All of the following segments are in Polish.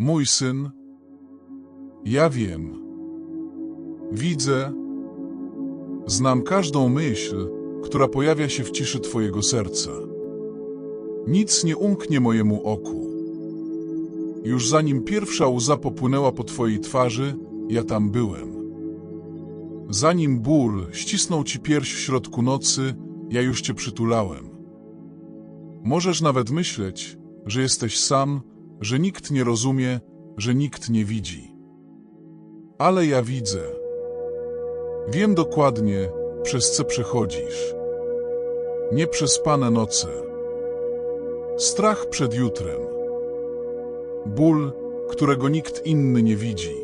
Mój syn, ja wiem. Widzę, znam każdą myśl, która pojawia się w ciszy Twojego serca. Nic nie umknie mojemu oku. Już zanim pierwsza łza popłynęła po Twojej twarzy, ja tam byłem. Zanim ból ścisnął Ci pierś w środku nocy, ja już Cię przytulałem. Możesz nawet myśleć, że jesteś sam, że nikt nie rozumie, że nikt nie widzi. Ale ja widzę. Wiem dokładnie, przez co przechodzisz. Nieprzespane noce. Strach przed jutrem. Ból, którego nikt inny nie widzi.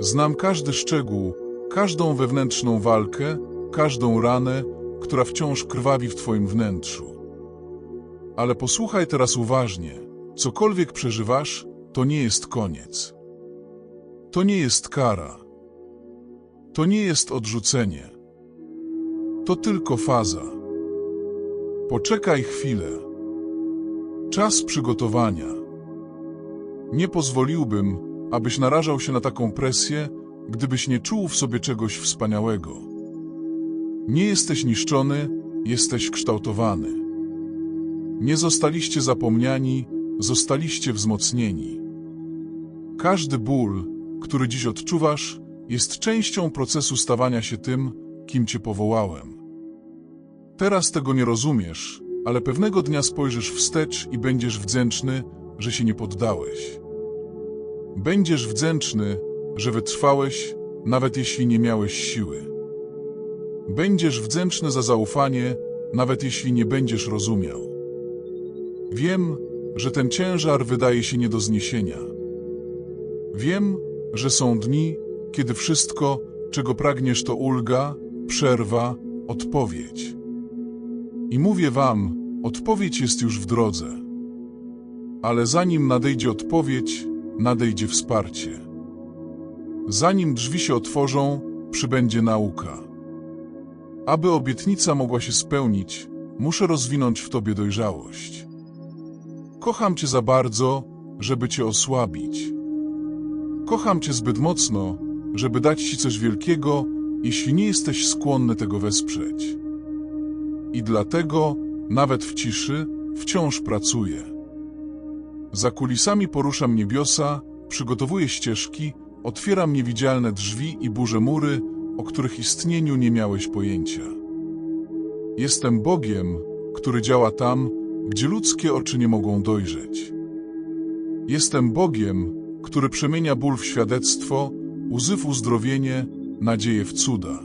Znam każdy szczegół, każdą wewnętrzną walkę, każdą ranę, która wciąż krwawi w Twoim wnętrzu. Ale posłuchaj teraz uważnie. Cokolwiek przeżywasz, to nie jest koniec. To nie jest kara. To nie jest odrzucenie. To tylko faza. Poczekaj chwilę. Czas przygotowania. Nie pozwoliłbym, abyś narażał się na taką presję, gdybyś nie czuł w sobie czegoś wspaniałego. Nie jesteś niszczony, jesteś kształtowany. Nie zostaliście zapomniani, zostaliście wzmocnieni. Każdy ból, który dziś odczuwasz, jest częścią procesu stawania się tym, kim Cię powołałem. Teraz tego nie rozumiesz, ale pewnego dnia spojrzysz wstecz i będziesz wdzięczny, że się nie poddałeś. Będziesz wdzięczny, że wytrwałeś, nawet jeśli nie miałeś siły. Będziesz wdzięczny za zaufanie, nawet jeśli nie będziesz rozumiał. Wiem, że ten ciężar wydaje się nie do zniesienia. Wiem, że są dni, kiedy wszystko, czego pragniesz, to ulga, przerwa, odpowiedź. I mówię wam, odpowiedź jest już w drodze. Ale zanim nadejdzie odpowiedź, nadejdzie wsparcie. Zanim drzwi się otworzą, przybędzie nauka. Aby obietnica mogła się spełnić, muszę rozwinąć w tobie dojrzałość. Kocham cię za bardzo, żeby cię osłabić. Kocham cię zbyt mocno, żeby dać ci coś wielkiego, jeśli nie jesteś skłonny tego wesprzeć. I dlatego, nawet w ciszy, wciąż pracuję. Za kulisami poruszam niebiosa, przygotowuję ścieżki, otwieram niewidzialne drzwi i burzę mury, o których istnieniu nie miałeś pojęcia. Jestem Bogiem, który działa tam, gdzie ludzkie oczy nie mogą dojrzeć. Jestem Bogiem, który przemienia ból w świadectwo, łzy w uzdrowienie, nadzieję w cuda.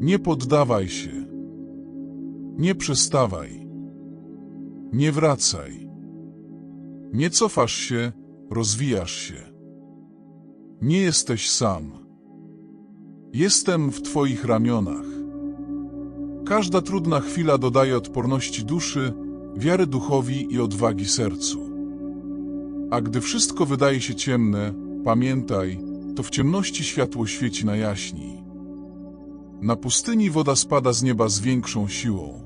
Nie poddawaj się. Nie przestawaj. Nie wracaj. Nie cofasz się, rozwijasz się. Nie jesteś sam. Jestem w Twoich ramionach. Każda trudna chwila dodaje odporności duszy, wiary duchowi i odwagi sercu. A gdy wszystko wydaje się ciemne, pamiętaj, to w ciemności światło świeci na jaśniej. Na pustyni woda spada z nieba z większą siłą.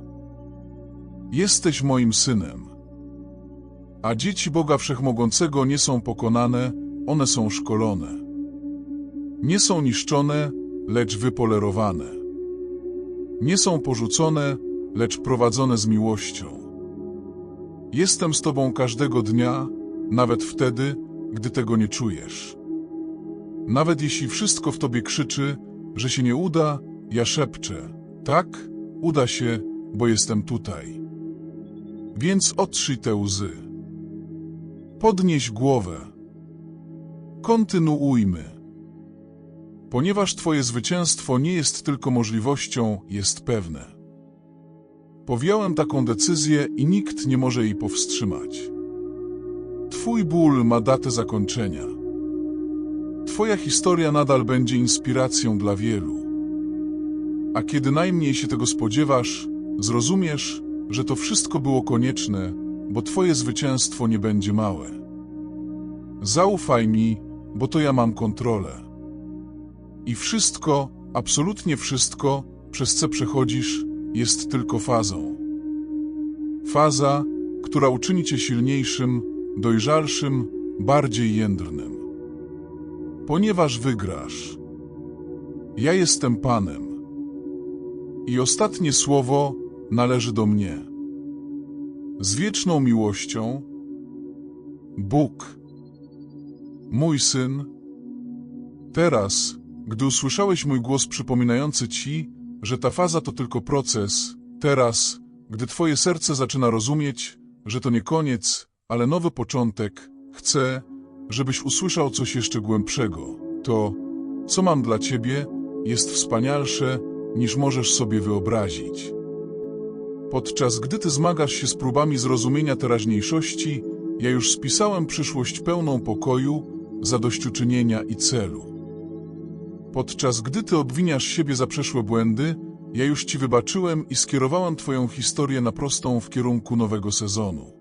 Jesteś moim synem. A dzieci Boga Wszechmogącego nie są pokonane, one są szkolone. Nie są niszczone, lecz wypolerowane. Nie są porzucone, lecz prowadzone z miłością. Jestem z Tobą każdego dnia, nawet wtedy, gdy tego nie czujesz. Nawet jeśli wszystko w Tobie krzyczy, że się nie uda, ja szepczę. Tak, uda się, bo jestem tutaj. Więc otrzyj te łzy. Podnieś głowę. Kontynuujmy. Ponieważ Twoje zwycięstwo nie jest tylko możliwością, jest pewne. Powiąłem taką decyzję i nikt nie może jej powstrzymać. Twój ból ma datę zakończenia. Twoja historia nadal będzie inspiracją dla wielu. A kiedy najmniej się tego spodziewasz, zrozumiesz, że to wszystko było konieczne, bo Twoje zwycięstwo nie będzie małe. Zaufaj mi, bo to ja mam kontrolę. I wszystko, absolutnie wszystko, przez co przechodzisz, jest tylko fazą. Faza, która uczyni cię silniejszym, dojrzalszym, bardziej jędrnym. Ponieważ wygrasz. Ja jestem Panem. I ostatnie słowo należy do mnie. Z wieczną miłością, Bóg, mój syn, teraz, gdy usłyszałeś mój głos przypominający ci, że ta faza to tylko proces, teraz, gdy twoje serce zaczyna rozumieć, że to nie koniec, ale nowy początek, chcę, żebyś usłyszał coś jeszcze głębszego. To, co mam dla ciebie, jest wspanialsze, niż możesz sobie wyobrazić. Podczas gdy ty zmagasz się z próbami zrozumienia teraźniejszości, ja już spisałem przyszłość pełną pokoju, zadośćuczynienia i celu. Podczas gdy ty obwiniasz siebie za przeszłe błędy, ja już ci wybaczyłem i skierowałem twoją historię na prostą w kierunku nowego sezonu.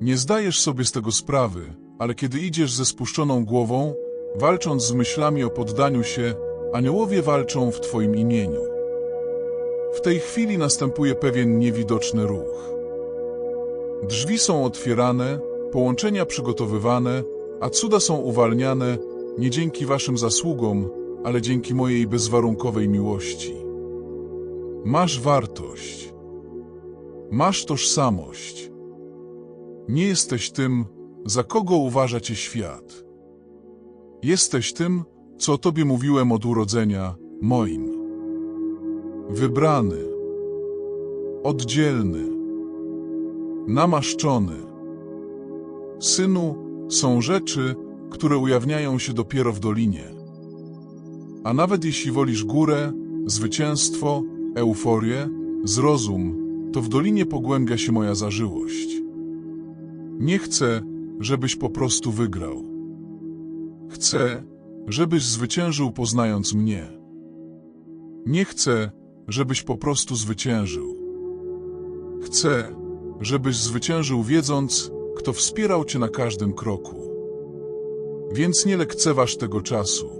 Nie zdajesz sobie z tego sprawy, ale kiedy idziesz ze spuszczoną głową, walcząc z myślami o poddaniu się, aniołowie walczą w twoim imieniu. W tej chwili następuje pewien niewidoczny ruch. Drzwi są otwierane, połączenia przygotowywane, a cuda są uwalniane nie dzięki waszym zasługom, ale dzięki mojej bezwarunkowej miłości. Masz wartość. Masz tożsamość. Nie jesteś tym, za kogo uważa cię świat. Jesteś tym, co o tobie mówiłem od urodzenia, moim. Wybrany, oddzielny, namaszczony. Synu, są rzeczy, które ujawniają się dopiero w dolinie. A nawet jeśli wolisz górę, zwycięstwo, euforię, zrozum, to w dolinie pogłębia się moja zażyłość. Nie chcę, żebyś po prostu wygrał. Chcę, żebyś zwyciężył poznając mnie. Nie chcę, żebyś po prostu zwyciężył. Chcę, żebyś zwyciężył wiedząc, kto wspierał cię na każdym kroku. Więc nie lekceważ tego czasu.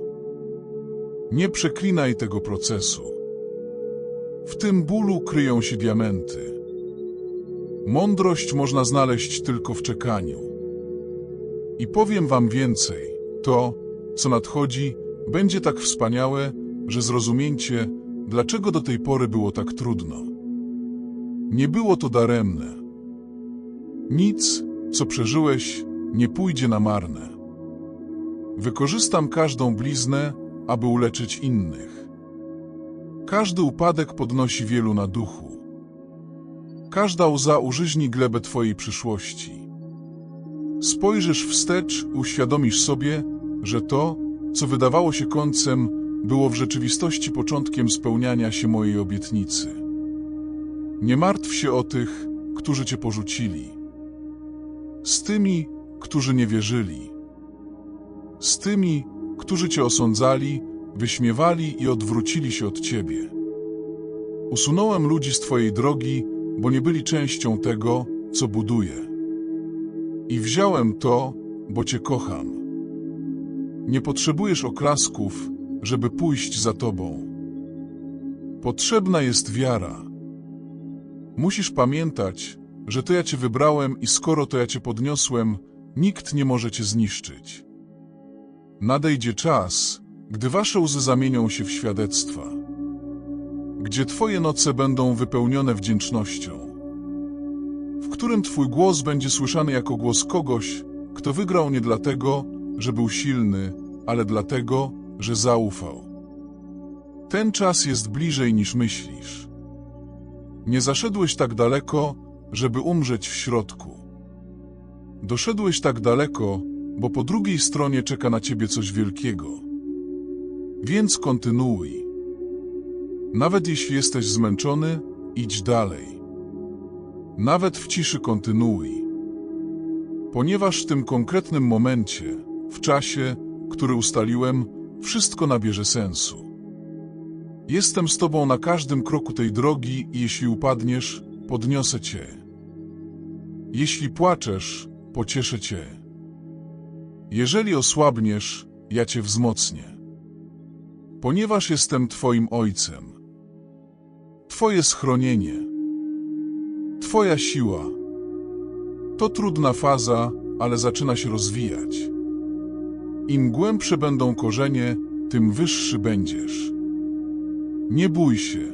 Nie przeklinaj tego procesu. W tym bólu kryją się diamenty. Mądrość można znaleźć tylko w czekaniu. I powiem wam więcej, to, co nadchodzi, będzie tak wspaniałe, że zrozumiecie, dlaczego do tej pory było tak trudno. Nie było to daremne. Nic, co przeżyłeś, nie pójdzie na marne. Wykorzystam każdą bliznę, aby uleczyć innych. Każdy upadek podnosi wielu na duchu. Każda łza użyźni glebę Twojej przyszłości. Spojrzysz wstecz, uświadomisz sobie, że to, co wydawało się końcem, było w rzeczywistości początkiem spełniania się mojej obietnicy. Nie martw się o tych, którzy Cię porzucili. Z tymi, którzy nie wierzyli. Z tymi, którzy Cię osądzali, wyśmiewali i odwrócili się od Ciebie. Usunąłem ludzi z Twojej drogi, bo nie byli częścią tego, co buduję. I wziąłem to, bo Cię kocham. Nie potrzebujesz oklasków, żeby pójść za Tobą. Potrzebna jest wiara. Musisz pamiętać, że to ja Cię wybrałem i skoro to ja Cię podniosłem, nikt nie może Cię zniszczyć. Nadejdzie czas, gdy Wasze łzy zamienią się w świadectwa. Gdzie Twoje noce będą wypełnione wdzięcznością. W którym Twój głos będzie słyszany jako głos kogoś, kto wygrał nie dlatego, że był silny, ale dlatego, że zaufał. Ten czas jest bliżej niż myślisz. Nie zaszedłeś tak daleko, żeby umrzeć w środku. Doszedłeś tak daleko, bo po drugiej stronie czeka na ciebie coś wielkiego. Więc kontynuuj. Nawet jeśli jesteś zmęczony, idź dalej. Nawet w ciszy kontynuuj. Ponieważ w tym konkretnym momencie, w czasie, który ustaliłem, wszystko nabierze sensu. Jestem z Tobą na każdym kroku tej drogi i jeśli upadniesz, podniosę Cię. Jeśli płaczesz, pocieszę Cię. Jeżeli osłabniesz, ja Cię wzmocnię. Ponieważ jestem Twoim Ojcem. Twoje schronienie. Twoja siła. To trudna faza, ale zaczyna się rozwijać. Im głębsze będą korzenie, tym wyższy będziesz. Nie bój się.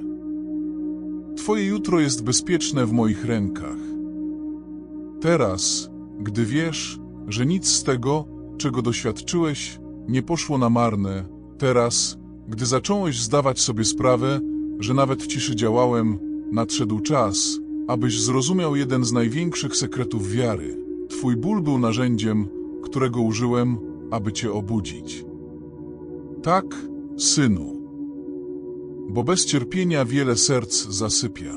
Twoje jutro jest bezpieczne w moich rękach. Teraz, gdy wiesz, że nic z tego, czego doświadczyłeś, nie poszło na marne, teraz, gdy zacząłeś zdawać sobie sprawę, że nawet w ciszy działałem, nadszedł czas, abyś zrozumiał jeden z największych sekretów wiary. Twój ból był narzędziem, którego użyłem, aby cię obudzić. Tak, synu. Bo bez cierpienia wiele serc zasypia.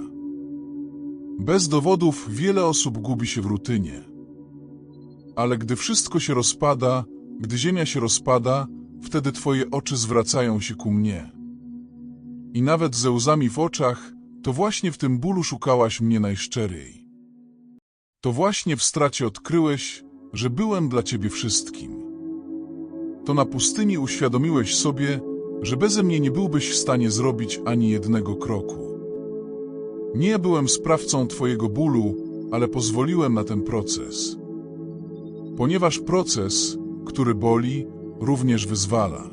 Bez dowodów wiele osób gubi się w rutynie. Ale gdy wszystko się rozpada, gdy ziemia się rozpada, wtedy twoje oczy zwracają się ku mnie. I nawet ze łzami w oczach, to właśnie w tym bólu szukałaś mnie najszczerzej. To właśnie w stracie odkryłeś, że byłem dla ciebie wszystkim. To na pustyni uświadomiłeś sobie, że beze mnie nie byłbyś w stanie zrobić ani jednego kroku. Nie byłem sprawcą twojego bólu, ale pozwoliłem na ten proces. Ponieważ proces, który boli, również wyzwala.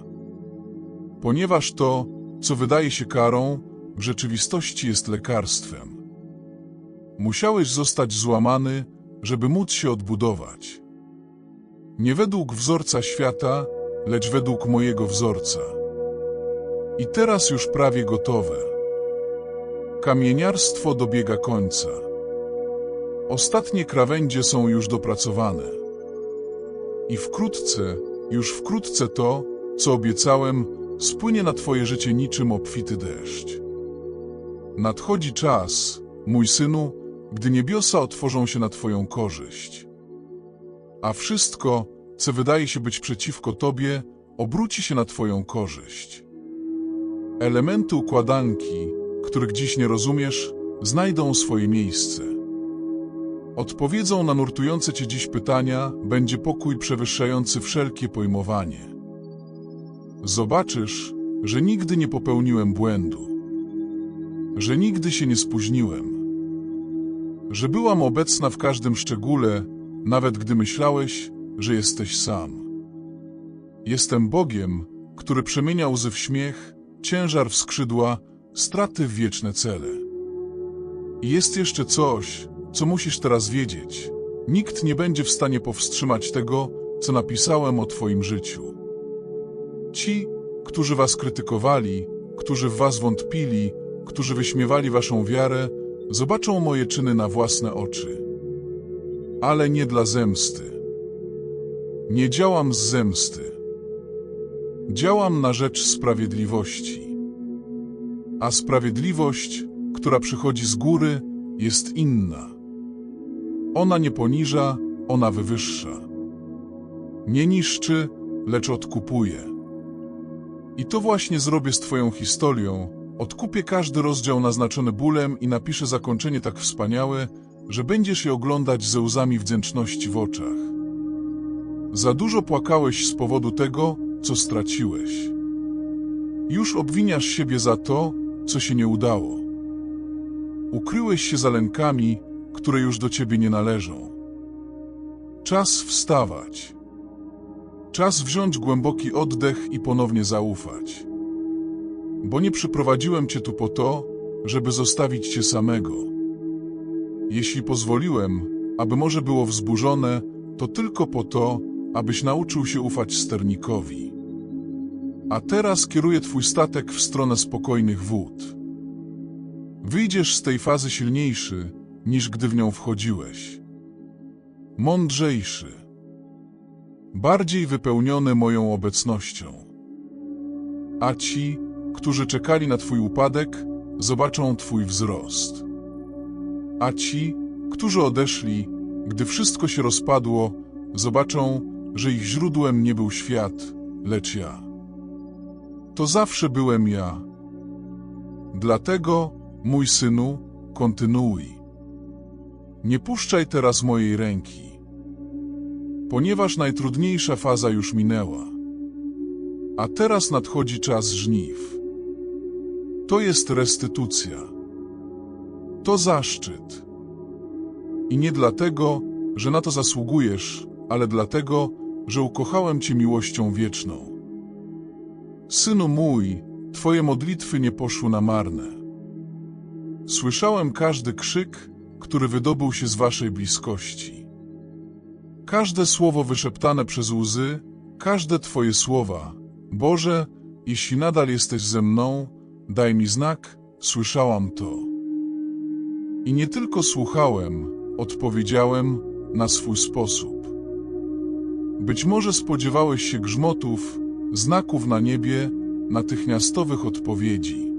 Ponieważ to, co wydaje się karą, w rzeczywistości jest lekarstwem. Musiałeś zostać złamany, żeby móc się odbudować. Nie według wzorca świata, lecz według mojego wzorca. I teraz już prawie gotowe. Kamieniarstwo dobiega końca. Ostatnie krawędzie są już dopracowane. I wkrótce, już wkrótce to, co obiecałem, spłynie na Twoje życie niczym obfity deszcz. Nadchodzi czas, mój synu, gdy niebiosa otworzą się na Twoją korzyść. A wszystko, co wydaje się być przeciwko Tobie, obróci się na Twoją korzyść. Elementy układanki, których dziś nie rozumiesz, znajdą swoje miejsce. Odpowiedzą na nurtujące Cię dziś pytania będzie pokój przewyższający wszelkie pojmowanie. Zobaczysz, że nigdy nie popełniłem błędu, że nigdy się nie spóźniłem, że byłam obecna w każdym szczególe, nawet gdy myślałeś, że jesteś sam. Jestem Bogiem, który przemienia łzy w śmiech, ciężar w skrzydła, straty w wieczne cele. I jest jeszcze coś, co musisz teraz wiedzieć. Nikt nie będzie w stanie powstrzymać tego, co napisałem o Twoim życiu. Ci, którzy Was krytykowali, którzy w Was wątpili, którzy wyśmiewali Waszą wiarę, zobaczą moje czyny na własne oczy. Ale nie dla zemsty. Nie działam z zemsty. Działam na rzecz sprawiedliwości. A sprawiedliwość, która przychodzi z góry, jest inna. Ona nie poniża, ona wywyższa. Nie niszczy, lecz odkupuje. I to właśnie zrobię z Twoją historią. Odkupię każdy rozdział naznaczony bólem i napiszę zakończenie tak wspaniałe, że będziesz je oglądać ze łzami wdzięczności w oczach. Za dużo płakałeś z powodu tego, co straciłeś. Już obwiniasz siebie za to, co się nie udało. Ukryłeś się za lękami, które już do ciebie nie należą. Czas wstawać. Czas wziąć głęboki oddech i ponownie zaufać. Bo nie przyprowadziłem cię tu po to, żeby zostawić cię samego. Jeśli pozwoliłem, aby morze było wzburzone, to tylko po to, abyś nauczył się ufać sternikowi. A teraz kieruję twój statek w stronę spokojnych wód. Wyjdziesz z tej fazy silniejszy, niż gdy w nią wchodziłeś. Mądrzejszy. Bardziej wypełniony moją obecnością. A ci, którzy czekali na twój upadek, zobaczą twój wzrost. A ci, którzy odeszli, gdy wszystko się rozpadło, zobaczą, że ich źródłem nie był świat, lecz ja. To zawsze byłem ja. Dlatego, mój synu, kontynuuj. Nie puszczaj teraz mojej ręki, ponieważ najtrudniejsza faza już minęła. A teraz nadchodzi czas żniw. To jest restytucja. To zaszczyt. I nie dlatego, że na to zasługujesz, ale dlatego, że ukochałem Cię miłością wieczną. Synu mój, Twoje modlitwy nie poszły na marne. Słyszałem każdy krzyk, który wydobył się z Waszej bliskości. Każde słowo wyszeptane przez łzy, każde Twoje słowa. Boże, jeśli nadal jesteś ze mną, daj mi znak, słyszałam to. I nie tylko słuchałem, odpowiedziałem na swój sposób. Być może spodziewałeś się grzmotów, znaków na niebie, natychmiastowych odpowiedzi.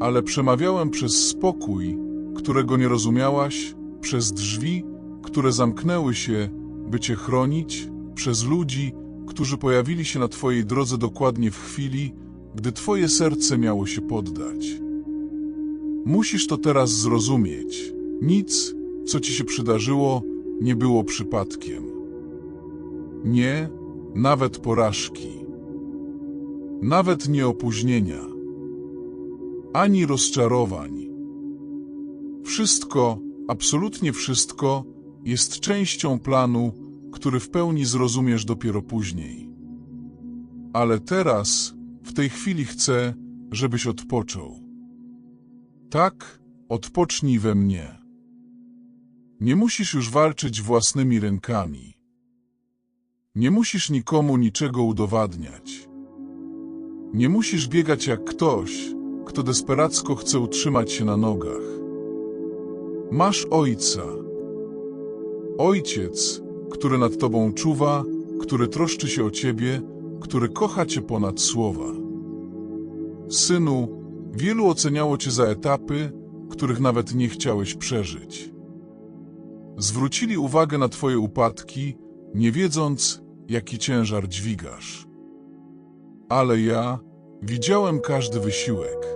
Ale przemawiałem przez spokój, którego nie rozumiałaś, przez drzwi, które zamknęły się, by cię chronić, przez ludzi, którzy pojawili się na twojej drodze dokładnie w chwili, gdy twoje serce miało się poddać. Musisz to teraz zrozumieć. Nic, co ci się przydarzyło, nie było przypadkiem. Nie, nawet porażki. Nawet nie opóźnienia. Ani rozczarowań. Wszystko, absolutnie wszystko, jest częścią planu, który w pełni zrozumiesz dopiero później. Ale teraz, w tej chwili chcę, żebyś odpoczął. Tak, odpocznij we mnie. Nie musisz już walczyć własnymi rękami. Nie musisz nikomu niczego udowadniać. Nie musisz biegać jak ktoś, kto desperacko chce utrzymać się na nogach. Masz ojca. Ojciec, który nad tobą czuwa, który troszczy się o ciebie, który kocha cię ponad słowa. Synu, wielu oceniało cię za etapy, których nawet nie chciałeś przeżyć. Zwrócili uwagę na twoje upadki, nie wiedząc, jaki ciężar dźwigasz. Ale ja widziałem każdy wysiłek.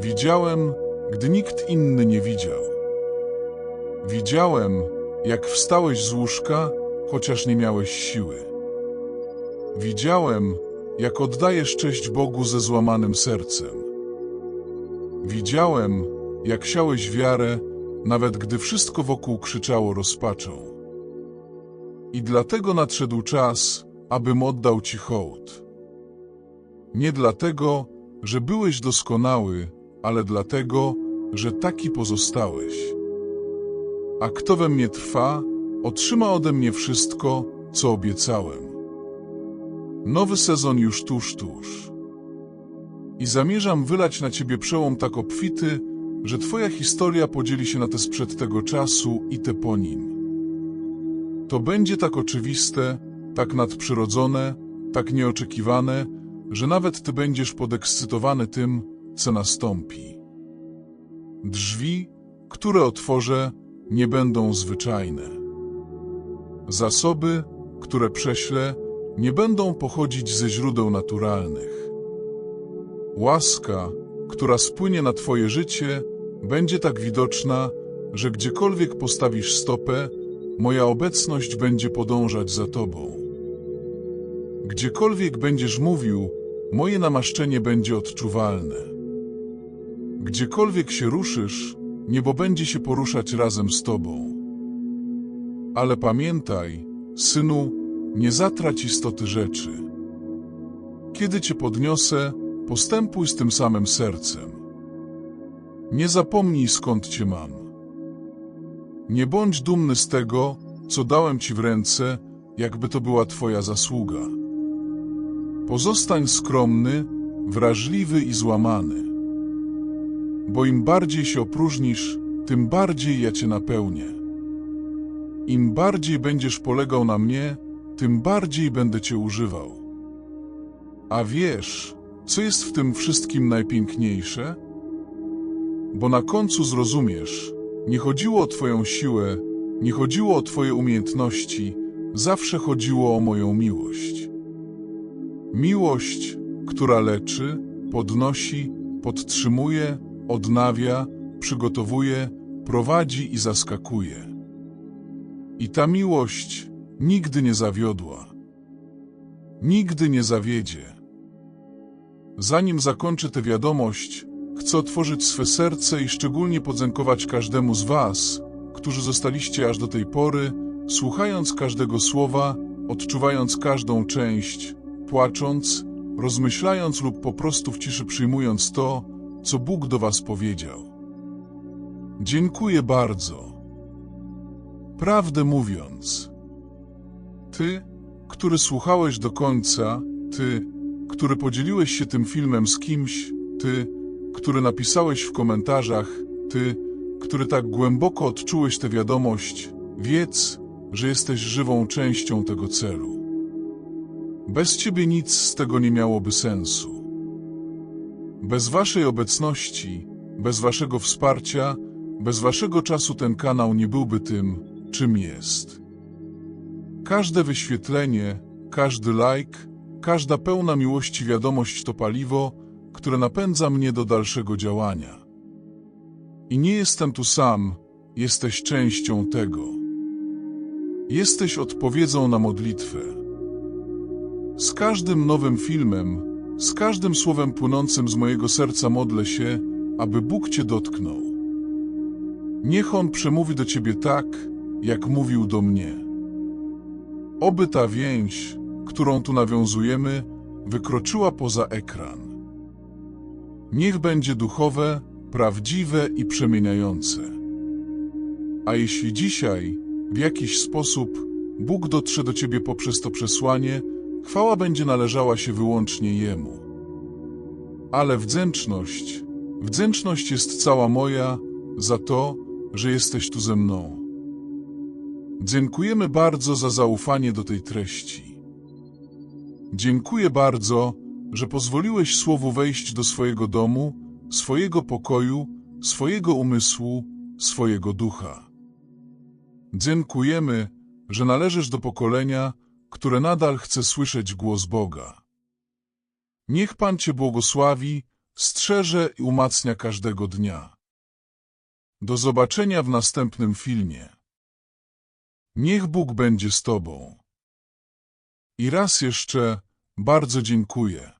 Widziałem, gdy nikt inny nie widział. Widziałem, jak wstałeś z łóżka, chociaż nie miałeś siły. Widziałem, jak oddajesz cześć Bogu ze złamanym sercem. Widziałem, jak siałeś wiarę, nawet gdy wszystko wokół krzyczało rozpaczą. I dlatego nadszedł czas, abym oddał Ci hołd. Nie dlatego, że byłeś doskonały, ale dlatego, że taki pozostałeś. A kto we mnie trwa, otrzyma ode mnie wszystko, co obiecałem. Nowy sezon już tuż, tuż. I zamierzam wylać na ciebie przełom tak obfity, że twoja historia podzieli się na te sprzed tego czasu i te po nim. To będzie tak oczywiste, tak nadprzyrodzone, tak nieoczekiwane, że nawet ty będziesz podekscytowany tym, co nastąpi. Drzwi, które otworzę, nie będą zwyczajne. Zasoby, które prześlę, nie będą pochodzić ze źródeł naturalnych. Łaska, która spłynie na Twoje życie, będzie tak widoczna, że gdziekolwiek postawisz stopę, moja obecność będzie podążać za Tobą. Gdziekolwiek będziesz mówił, moje namaszczenie będzie odczuwalne. Gdziekolwiek się ruszysz, niebo będzie się poruszać razem z Tobą. Ale pamiętaj, synu, nie zatrać istoty rzeczy. Kiedy Cię podniosę, postępuj z tym samym sercem. Nie zapomnij skąd Cię mam. Nie bądź dumny z tego, co dałem Ci w ręce, jakby to była Twoja zasługa. Pozostań skromny, wrażliwy i złamany. Bo im bardziej się opróżnisz, tym bardziej ja Cię napełnię. Im bardziej będziesz polegał na mnie, tym bardziej będę Cię używał. A wiesz, co jest w tym wszystkim najpiękniejsze? Bo na końcu zrozumiesz, nie chodziło o Twoją siłę, nie chodziło o Twoje umiejętności, zawsze chodziło o moją miłość. Miłość, która leczy, podnosi, podtrzymuje, odnawia, przygotowuje, prowadzi i zaskakuje. I ta miłość nigdy nie zawiodła. Nigdy nie zawiedzie. Zanim zakończę tę wiadomość, chcę otworzyć swe serce i szczególnie podziękować każdemu z Was, którzy zostaliście aż do tej pory słuchając każdego słowa, odczuwając każdą część, płacząc, rozmyślając lub po prostu w ciszy przyjmując to, co Bóg do Was powiedział. Dziękuję bardzo. Prawdę mówiąc, Ty, który słuchałeś do końca, Ty, który podzieliłeś się tym filmem z kimś, Ty, który napisałeś w komentarzach, Ty, który tak głęboko odczułeś tę wiadomość, wiedz, że jesteś żywą częścią tego celu. Bez Ciebie nic z tego nie miałoby sensu. Bez Waszej obecności, bez Waszego wsparcia, bez Waszego czasu ten kanał nie byłby tym, czym jest. Każde wyświetlenie, każdy like, każda pełna miłości wiadomość to paliwo, które napędza mnie do dalszego działania. I nie jestem tu sam, jesteś częścią tego. Jesteś odpowiedzią na modlitwę. Z każdym nowym filmem, z każdym słowem płynącym z mojego serca modlę się, aby Bóg Cię dotknął. Niech On przemówi do Ciebie tak, jak mówił do mnie. Oby ta więź, którą tu nawiązujemy, wykroczyła poza ekran. Niech będzie duchowe, prawdziwe i przemieniające. A jeśli dzisiaj, w jakiś sposób, Bóg dotrze do Ciebie poprzez to przesłanie, chwała będzie należała się wyłącznie Jemu. Ale wdzięczność, wdzięczność jest cała moja za to, że jesteś tu ze mną. Dziękujemy bardzo za zaufanie do tej treści. Dziękuję bardzo, że pozwoliłeś Słowu wejść do swojego domu, swojego pokoju, swojego umysłu, swojego ducha. Dziękujemy, że należysz do pokolenia, które nadal chce słyszeć głos Boga. Niech Pan Cię błogosławi, strzeże i umacnia każdego dnia. Do zobaczenia w następnym filmie. Niech Bóg będzie z Tobą. I raz jeszcze bardzo dziękuję.